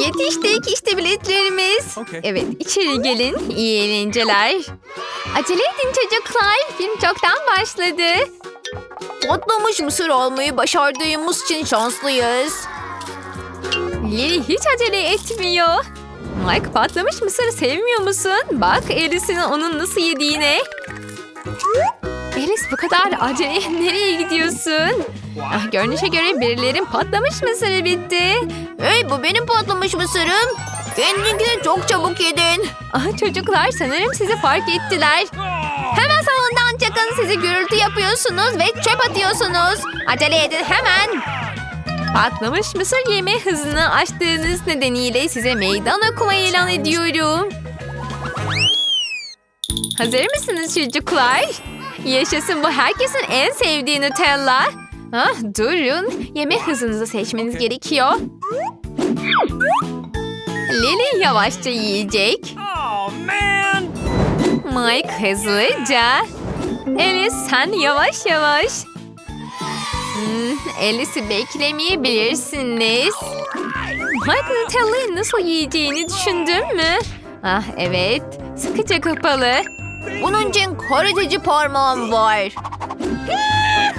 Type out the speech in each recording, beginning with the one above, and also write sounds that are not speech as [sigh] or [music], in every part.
Yetiştik işte biletlerimiz. Okey. Evet içeri gelin. İyi eğlenceler. Acele edin çocuklar. Film çoktan başladı. Patlamış mısır almayı başardığımız için şanslıyız. Lily hiç acele etmiyor. Mike patlamış mısırı sevmiyor musun? Bak Alice'in onun nasıl yediğine. Alice bu kadar acele [laughs] nereye gidiyorsun? Ah, görünüşe göre birilerin patlamış mısırı bitti. Hey bu benim patlamış mısırım. Kendinkini çok çabuk yedin. Ah çocuklar sanırım sizi fark ettiler. Hemen salondan çıkın sizi gürültü yapıyorsunuz ve çöp atıyorsunuz. Acele edin hemen. Patlamış mısır yeme hızını aştığınız nedeniyle size meydan okuma ilan ediyorum. Hazır mısınız çocuklar? Yaşasın bu herkesin en sevdiği Nutella. Ah, durun. Yeme hızınızı seçmeniz gerekiyor. Lily yavaşça yiyecek. Oh man! Mike hızlıca. Alice sen yavaş yavaş. Hmm, Alice'i beklemeyebilirsiniz. Mike Nutella'yı nasıl yiyeceğini düşündün mü? Ah evet, sıkıca kapalı. Bunun için karateci parmağım var.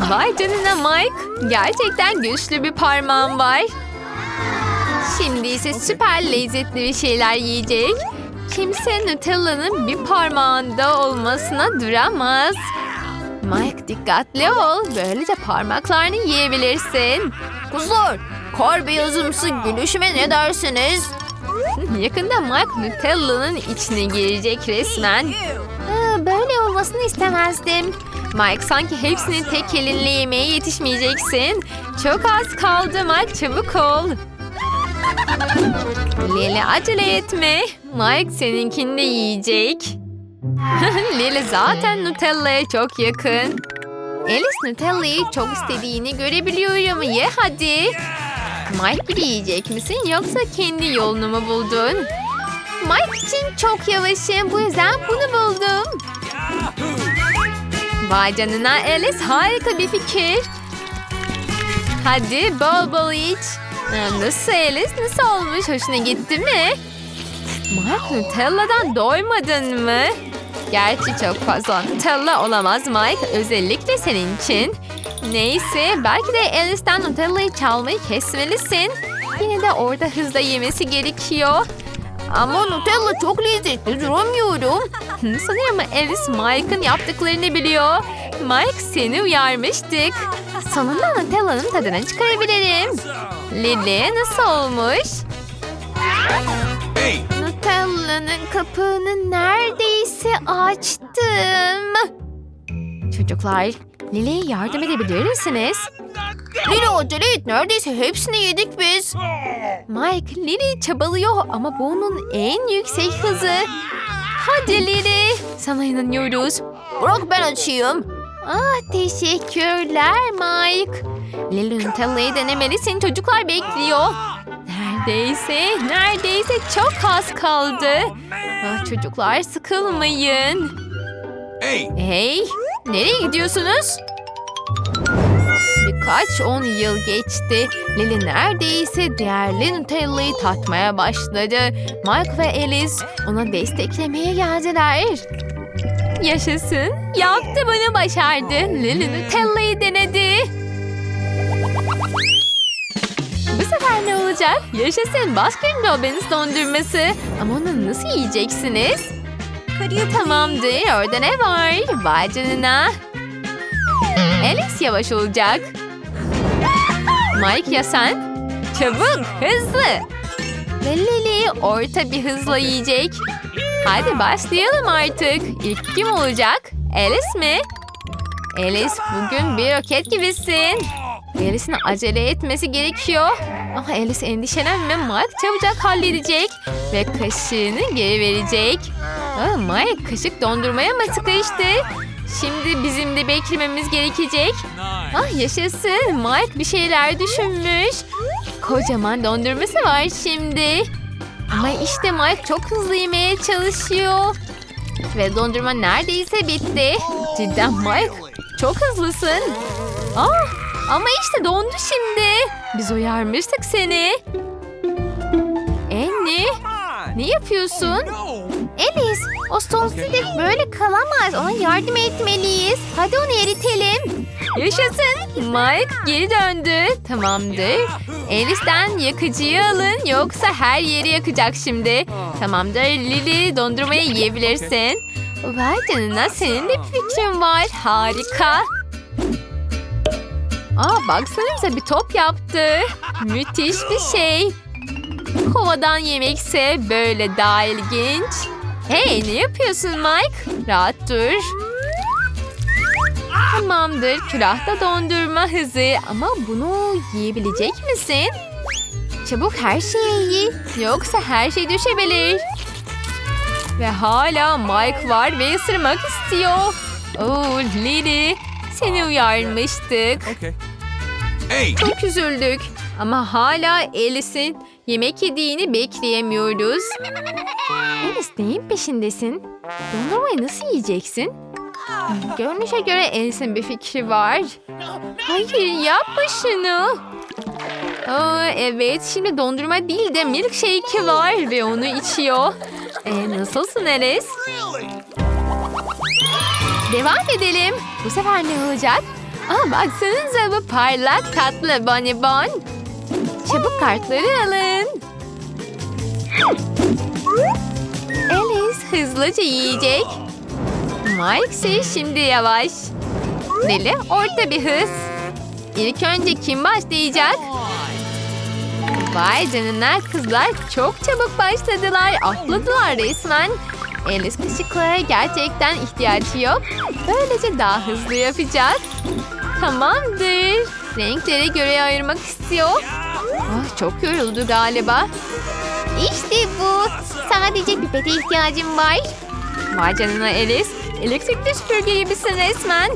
Vay canına Mike, gerçekten güçlü bir parmağın var. Şimdi ise süper lezzetli bir şeyler yiyecek. Kimse Nutella'nın bir parmağında olmasına duramaz. Mike dikkatli ol, böylece parmaklarını yiyebilirsin. Kızlar kar beyazımsı gülüşüme ne dersiniz? [laughs] Yakında Mike Nutella'nın içine girecek resmen. Olmasını istemezdim. Mike sanki hepsini tek elinle yemeye yetişmeyeceksin. Çok az kaldı Mike çabuk ol. Lili acele etme. Mike seninkini de yiyecek. [laughs] Lili zaten Nutella'ya çok yakın. Alice Nutella'yı çok istediğini görebiliyorum. Ye hadi. Mike gibi yiyecek misin yoksa kendi yolunu mu buldun? Mike için çok yavaşım. Bu yüzden bunu buldum. Vay canına Alice harika bir fikir. Hadi bol bol iç. Nasıl Alice? Nasıl olmuş? Hoşuna gitti mi? Mike Nutella'dan doymadın mı? Gerçi çok fazla Nutella olamaz Mike. Özellikle senin için. Neyse belki de Alice'den Nutella'yı çalmayı kesmelisin. Yine de orada hızla yemesi gerekiyor. Ama Nutella çok lezzetli duramıyorum. Sanırım Alice Mike'ın yaptıklarını biliyor. Mike seni uyarmıştık. Sonunda Nutella'nın tadını çıkarabilirim. Lili nasıl olmuş? Hey! Nutella'nın kapağını neredeyse açtım. Çocuklar, Lili'ye yardım edebilir misiniz? Lili acele et neredeyse hepsini yedik biz. Mike, Lili çabalıyor ama bu onun en yüksek hızı. Hadi Lili, sana inanıyoruz. Bırak ben açayım. Ah teşekkürler Mike. Lili Nutella'yı denemelisin çocuklar bekliyor. Neredeyse, neredeyse çok az kaldı. Ah, çocuklar sıkılmayın. Hey! Hey, nereye gidiyorsunuz? Birkaç on yıl geçti. Lili neredeyse değerli Nutella'yı tatmaya başladı. Mike ve Alice ona desteklemeye geldiler. Yaşasın. Yaptı bunu başardı. Lili Nutella'yı denedi. Bu sefer ne olacak? Yaşasın Baskin Robbins dondurması. Ama onu nasıl yiyeceksiniz? Tamamdır. Orada ne var? Vay canına. Alice yavaş olacak. Mike ya sen? Çabuk, hızlı. Ve orta bir hızla yiyecek. Hadi başlayalım artık. İlk kim olacak? Alice mi? Alice bugün bir roket gibisin. Alice'in acele etmesi gerekiyor. Ama Alice endişelenme Mike çabucak halledecek. Ve kaşığını geri verecek. Aa, Mike kaşık dondurmaya mı sıkıştı? Şimdi bizim de beklememiz gerekecek. Ah yaşasın. Mike bir şeyler düşünmüş. Kocaman dondurması var şimdi. Ama işte Mike çok hızlı yemeye çalışıyor. Ve dondurma neredeyse bitti. Cidden Mike çok hızlısın. Ah, ama işte dondu şimdi. Biz uyarmıştık seni. yapıyorsun? No. Alice, o sosyetik böyle kalamaz. Ona yardım etmeliyiz. Hadi onu eritelim. Yaşasın. Mike geri döndü. Tamamdır. Alice'den yakıcıyı alın yoksa her yeri yakacak şimdi. Tamamdır Lily dondurmayı yiyebilirsin. Vay canına senin de bir fikrin var. Harika. Aa baksanıza bir top yaptı. Müthiş bir şey. Kovadan yemekse böyle daha ilginç. Hey ne yapıyorsun Mike? Rahat dur. Tamamdır. Külahta dondurma hızı. Ama bunu yiyebilecek misin? Çabuk her şeyi ye. Yoksa her şey düşebilir. Ve hala Mike var ve ısırmak istiyor. Oo Lily. Seni uyarmıştık. Okay. Hey. Çok üzüldük. Ama hala Alice'in yemek yediğini bekleyemiyoruz. Alice neyin peşindesin? Dondurmayı nasıl yiyeceksin? Görünüşe göre Alice'in bir fikri var. Hayır yapma şunu. Aa, evet şimdi dondurma değil de milkshake var ve onu içiyor. E, nasılsın Alice? Devam edelim. Bu sefer ne olacak? Aa, baksanıza bu parlak tatlı bonibon. Çabuk kartları alın. Alice hızlıca yiyecek. Mike ise şimdi yavaş. Lily orta bir hız. İlk önce kim başlayacak? Vay canına kızlar çok çabuk başladılar. Atladılar resmen. Alice kaşıklara gerçekten ihtiyacı yok. Böylece daha hızlı yapacak. Tamamdır. Renklere göre ayırmak istiyor. Ah, çok yoruldu galiba. İşte bu. Sadece pipete ihtiyacım var. Vay canına Alice. Elektrikli süpürge gibisin resmen.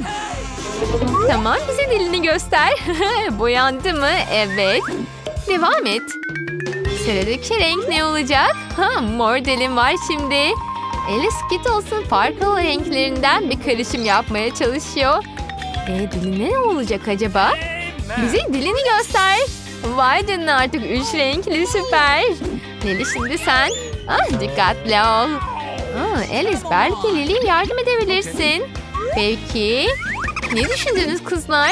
Tamam bize dilini göster. [laughs] Boyandı mı? Evet. Devam et. Sıradaki renk ne olacak? Ha, mor dilim var şimdi. Alice Skittles'ın farklı renklerinden bir karışım yapmaya çalışıyor. E diline ne olacak acaba? Bize dilini göster. Vay canına artık üç renkli süper. Lili şimdi sen. Ah dikkatli ol. Aa, Alice belki Lili'ye yardım edebilirsin. Peki. Ne düşündünüz kızlar?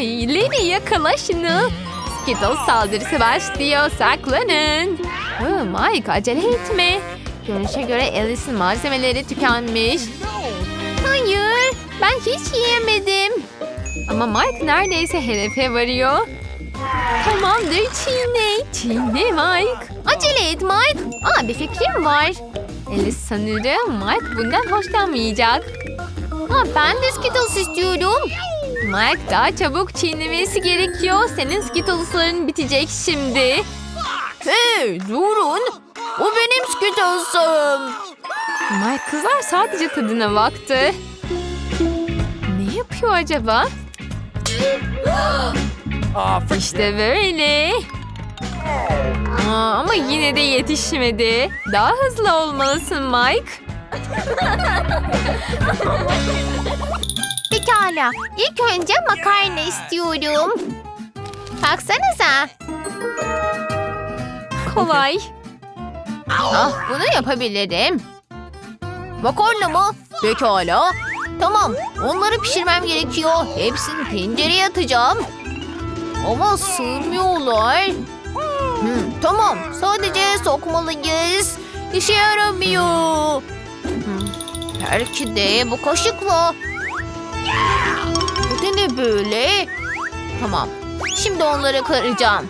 Lili yakala şunu. Skittles saldırısı başlıyor. Saklanın. Aa, Mike acele etme. Görünüşe göre Alice'in malzemeleri tükenmiş. Hayır. Ben hiç yiyemedim. Ama Mike neredeyse hedefe varıyor. Tamamdır çiğne. Çiğne Mike. Acele et Mike. Aa bir fikrim var. Alice sanırım Mike bundan hoşlanmayacak. Aa, ben de Skittles istiyorum. Mike daha çabuk çiğnemesi gerekiyor. Senin Skittles'ların bitecek şimdi. Hey durun. O benim Skittles'ım. Mike kızlar sadece tadına baktı. Ne yapıyor acaba? İşte böyle. Aa, ama yine de yetişmedi. Daha hızlı olmalısın Mike. [laughs] Pekala. İlk önce makarna istiyorum. Baksanıza. Kolay. Ah bunu yapabilirim. Makarna mı? Pekala. Tamam onları pişirmem gerekiyor. Hepsini tencereye atacağım. Ama sığmıyorlar. Hmm, tamam sadece sokmalıyız. İşe yaramıyor. Hmm, belki de bu kaşıkla. Bu da ne böyle? Tamam. Şimdi onları kıracağım.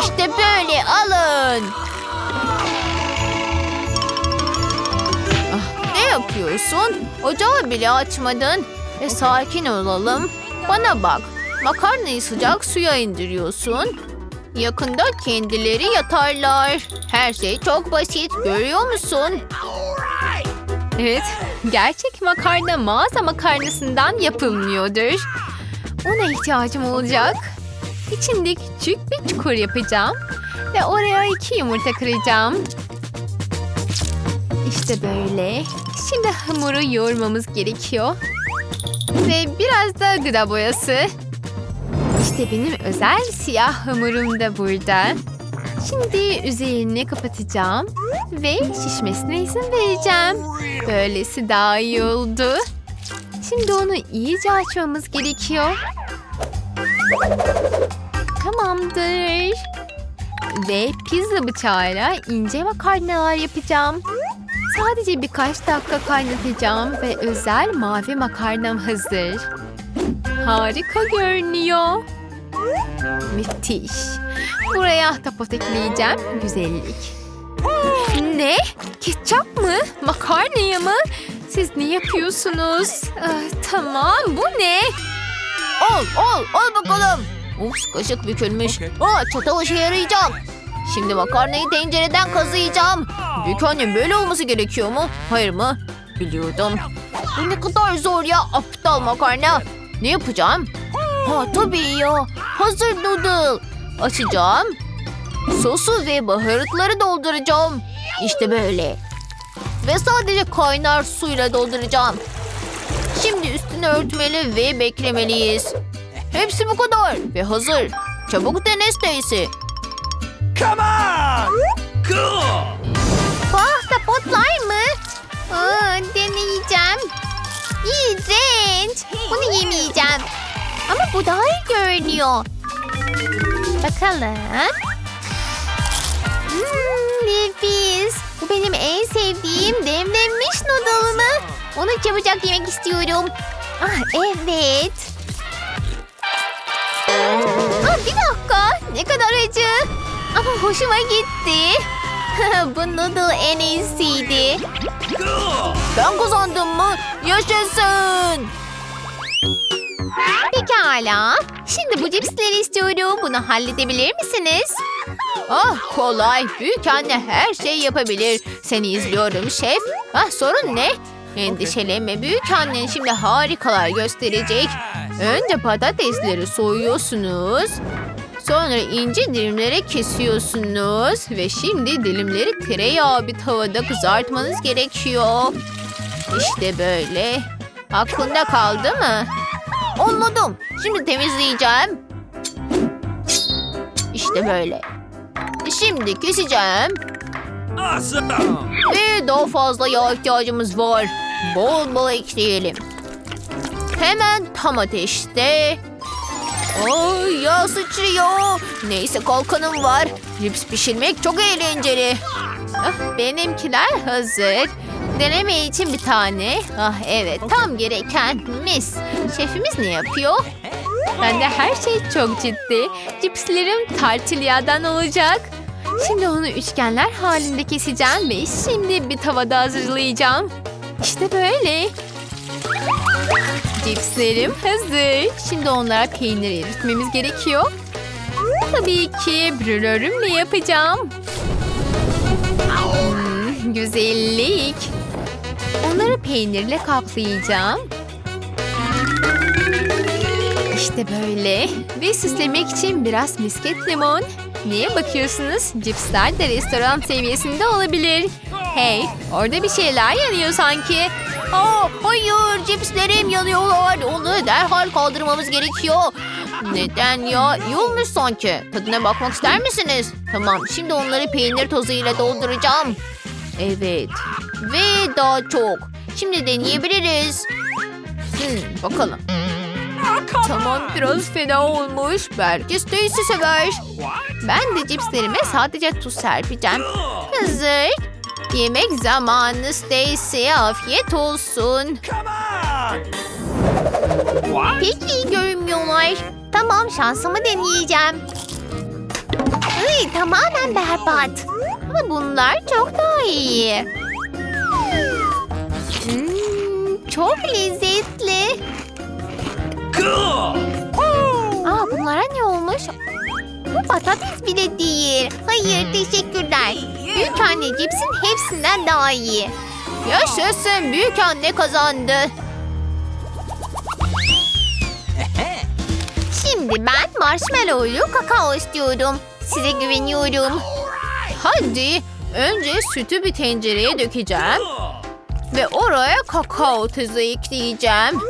İşte böyle alın. Ah, ne yapıyorsun? Ocağı bile açmadın. E sakin olalım. Bana bak. Makarnayı sıcak suya indiriyorsun. Yakında kendileri yatarlar. Her şey çok basit. Görüyor musun? Evet, gerçek makarna mağaza makarnasından yapılmıyordur. Ona ihtiyacım olacak. İçinde küçük bir çukur yapacağım. Ve oraya iki yumurta kıracağım. İşte böyle. Şimdi hamuru yoğurmamız gerekiyor. Ve biraz da gıda boyası. İşte benim özel siyah hamurum da burada. Şimdi üzerini kapatacağım ve şişmesine izin vereceğim. Böylesi daha iyi oldu. Şimdi onu iyice açmamız gerekiyor. Tamamdır. Ve pizza bıçağıyla ince makarnalar yapacağım. Sadece birkaç dakika kaynatacağım ve özel mavi makarnam hazır. Harika görünüyor. Müthiş. Buraya ahtapot ekleyeceğim. Güzellik. Ne? Ketçap mı? Makarnaya mı? Siz ne yapıyorsunuz? Ah, tamam bu ne? Al al al bakalım. Ups kaşık bükülmüş. Okey. Aa çatal işe yarayacak. Şimdi makarnayı tencereden kazıyacağım. Büyük annem böyle olması gerekiyor mu? Hayır mı? Biliyordum. Bu ne kadar zor ya aptal makarna. Ne yapacağım? Ha tabii ya. Hazır noodle. Açacağım. Sosu ve baharatları dolduracağım. İşte böyle. Ve sadece kaynar suyla dolduracağım. Şimdi üstünü örtmeli ve beklemeliyiz. Hepsi bu kadar ve hazır. Çabuk dene Stacy. Come on! Cool! Bu ahtapotlar mı? Aa, deneyeceğim. İğrenç. Bunu yemeyeceğim. Ama bu daha iyi görünüyor. Bakalım. Hmm, nefis. Bu benim en sevdiğim demlenmiş noodle'ımı. Onu çabucak yemek istiyorum. Ah evet. Aa, bir dakika. Ne kadar acı. Ama hoşuma gitti. [laughs] Bu noodle en iyisiydi. Ben kazandım mı? Yaşasın. Pekala. Şimdi bu cipsleri istiyorum. Bunu halledebilir misiniz? Ah kolay. Büyük anne her şeyi yapabilir. Seni izliyorum şef. Ah sorun ne? Endişelenme büyük annen şimdi harikalar gösterecek. Önce patatesleri soyuyorsunuz. Sonra ince dilimlere kesiyorsunuz. Ve şimdi dilimleri tereyağı bir tavada kızartmanız gerekiyor. İşte böyle. Aklında kaldı mı? Anladım. Şimdi temizleyeceğim. İşte böyle. Şimdi keseceğim. Awesome! Ve daha fazla yağ ihtiyacımız var. Bol bol ekleyelim. Hemen tam ateşte. Ay yağ sıçrıyor. Neyse kalkanım var. Cips pişirmek çok eğlenceli. Ah, benimkiler hazır. Deneme için bir tane. Ah evet tam gereken mis. Şefimiz ne yapıyor? Bende her şey çok ciddi. Cipslerim tartilyadan olacak. Şimdi onu üçgenler halinde keseceğim ve şimdi bir tavada hazırlayacağım. İşte böyle. Cipslerim hazır. Şimdi onlara peynir eritmemiz gerekiyor. Tabii ki brülörümle yapacağım. Hmm, güzellik. Peynirle kaplayacağım. İşte böyle. Ve süslemek için biraz misket limon. Neye bakıyorsunuz? Cipsler de restoran seviyesinde olabilir. Hey, orada bir şeyler yanıyor sanki. Aa, hayır cipslerim yanıyorlar. Onları derhal kaldırmamız gerekiyor. Neden ya? İyi olmuş sanki. Tadına bakmak ister misiniz? Tamam şimdi onları peynir tozuyla dolduracağım. Evet. Ve daha çok. Şimdi deneyebiliriz. Hmm, bakalım. Tamam biraz fena olmuş. Belki Stacy sever. Ben de cipslerime sadece tuz serpeceğim. Hazır. Yemek zamanı Stacy. Afiyet olsun. Come on! What? Pek iyi görünmüyorlar. Tamam şansımı deneyeceğim. Ay, tamamen berbat. Ama bunlar çok daha iyi. Çok lezzetli. Aa, bunlara ne olmuş? Bu patates bile değil. Hayır teşekkürler. Büyük anne cipsin hepsinden daha iyi. Yaşasın büyük anne kazandı. Şimdi ben marshmallowlu kakao istiyorum. Size güveniyorum. Hadi önce sütü bir tencereye dökeceğim. Ve oraya kakao tuzu ekleyeceğim.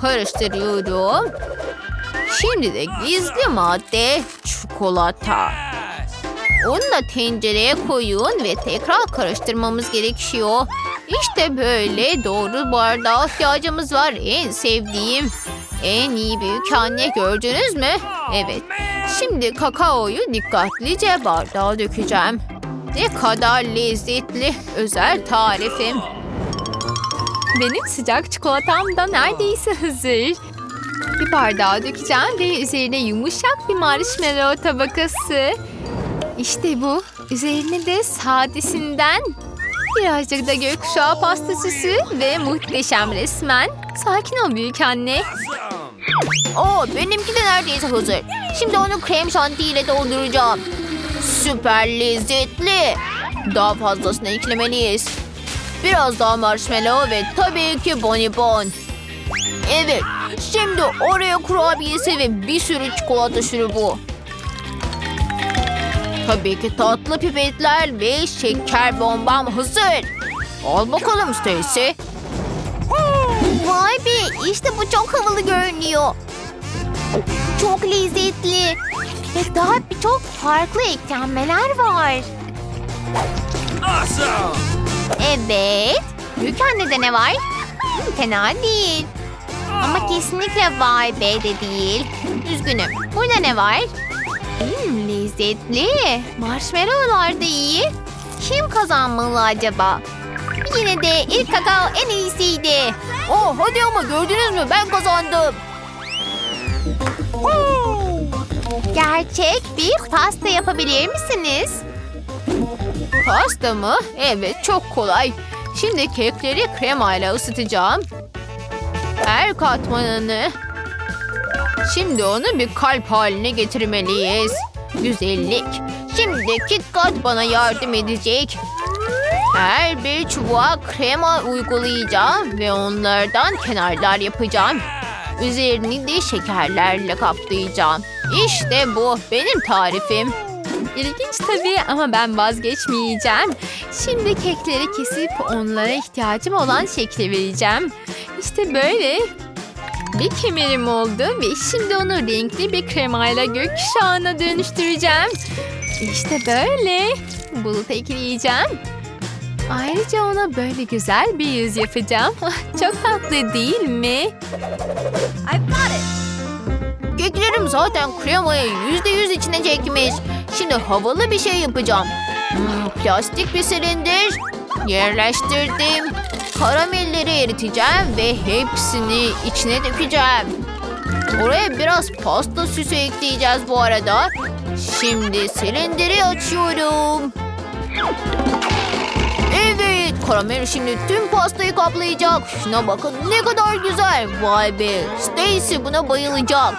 Karıştırıyorum. Şimdi de gizli madde çikolata. Onu da tencereye koyun ve tekrar karıştırmamız gerekiyor. İşte böyle doğru bardağa ihtiyacımız var. En sevdiğim. En iyi büyük anne gördünüz mü? Evet. Şimdi kakaoyu dikkatlice bardağa dökeceğim. Ne kadar lezzetli. Özel tarifim. Benim sıcak çikolatam da neredeyse hazır. Bir bardağa dökeceğim ve üzerine yumuşak bir marshmallow tabakası. İşte bu. Üzerine de sadesinden birazcık da gökkuşağı pasta süsü ve muhteşem resmen. Sakin ol büyük anne. Oo, benimki de neredeyse hazır. Şimdi onu krem şanti ile dolduracağım. Süper lezzetli. Daha fazlasını eklemeliyiz. Biraz daha marshmallow ve tabii ki bonibon. Evet, şimdi oraya kurabiyesi ve bir sürü çikolata şurubu. Tabii ki tatlı pipetler ve şeker bombam hazır. Al bakalım Stacy. Vay be işte bu çok havalı görünüyor. Çok lezzetli. Ve daha birçok farklı eklenmeler var. Awesome. Evet. Büyük annede ne var? Fena değil. Ama kesinlikle vay be de değil. Üzgünüm. Burada ne var? Hmm, lezzetli. Marshmallowlar da iyi. Kim kazanmalı acaba? Yine de ilk kakao en iyisiydi. Oh hadi ama gördünüz mü ben kazandım. Gerçek bir pasta yapabilir misiniz? Pasta mı? Evet çok kolay. Şimdi kekleri kremayla ısıtacağım. Her katmanını. Şimdi onu bir kalp haline getirmeliyiz. Güzellik. Şimdi KitKat bana yardım edecek. Her bir çubuğa krema uygulayacağım ve onlardan kenarlar yapacağım. Üzerini de şekerlerle kaplayacağım. İşte bu benim tarifim. İlginç tabii ama ben vazgeçmeyeceğim. Şimdi kekleri kesip onlara ihtiyacım olan şekli vereceğim. İşte böyle. Bir kemerim oldu ve şimdi onu renkli bir kremayla gökkuşağına dönüştüreceğim. İşte böyle. Bulut ekleyeceğim. Ayrıca ona böyle güzel bir yüz yapacağım. [laughs] Çok tatlı değil mi? Keklerim zaten kremayı yüzde yüz içine çekmiş. Şimdi havalı bir şey yapacağım. Hmm, plastik bir silindir. Yerleştirdim. Karamelleri eriteceğim ve hepsini içine dökeceğim. Oraya biraz pasta süsü ekleyeceğiz bu arada. Şimdi silindiri açıyorum. Evet, karamel şimdi tüm pastayı kaplayacak. Şuna bakın ne kadar güzel. Vay be, Stacy buna bayılacak.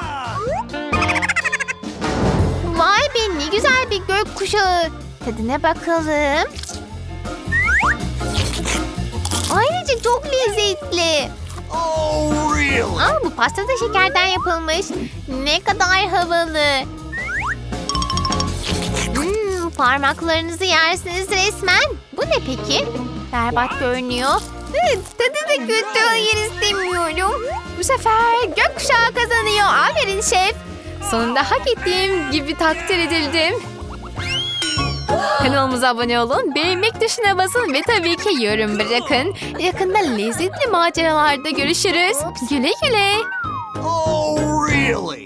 Vay be ne güzel bir gökkuşağı. Tadına bakalım. Ayrıca çok lezzetli. Oh, really? Aa, bu pasta da şekerden yapılmış. Ne kadar havalı. Hmm, parmaklarınızı yersiniz resmen. Bu ne peki? Berbat görünüyor. Evet, tadı da kötü. Hayır istemiyorum. Bu sefer gökkuşağı kazanıyor. Aferin şef. Sonunda hak ettiğim gibi takdir edildim. Kanalımıza abone olun, beğenmek tuşuna basın ve tabii ki yorum bırakın. Yakında lezzetli maceralarda görüşürüz. Güle güle. Oh, really?